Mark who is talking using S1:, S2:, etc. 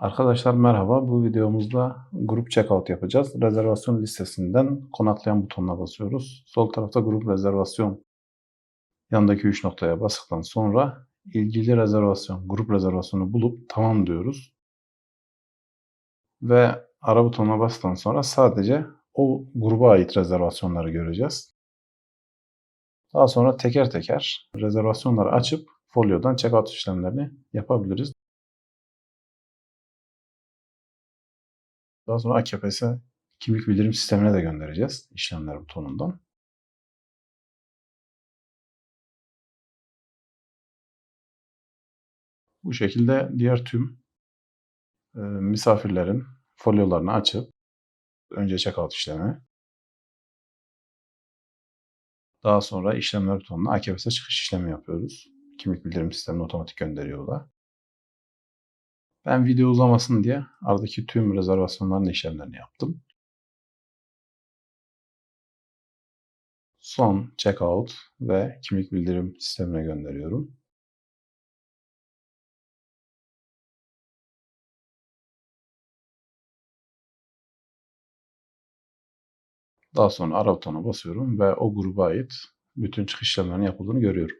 S1: Arkadaşlar merhaba. Bu videomuzda grup checkout yapacağız. Rezervasyon listesinden konaklayan butonuna basıyoruz. Sol tarafta grup rezervasyon yanındaki 3 noktaya bastıktan sonra ilgili rezervasyon, grup rezervasyonu bulup tamam diyoruz. Ve ara butonuna bastıktan sonra sadece o gruba ait rezervasyonları göreceğiz. Daha sonra teker teker rezervasyonları açıp folyodan checkout işlemlerini yapabiliriz. Daha sonra AKPS kimlik bildirim sistemine de göndereceğiz işlemler butonundan. Bu şekilde diğer tüm e, misafirlerin folyolarını açıp önce checkout işlemi daha sonra işlemler butonuna AKPS çıkış işlemi yapıyoruz. Kimlik bildirim sistemine otomatik gönderiyor da. Ben video uzamasın diye aradaki tüm rezervasyonların işlemlerini yaptım. Son checkout ve kimlik bildirim sistemine gönderiyorum. Daha sonra ara butona basıyorum ve o gruba ait bütün çıkış işlemlerinin yapıldığını görüyorum.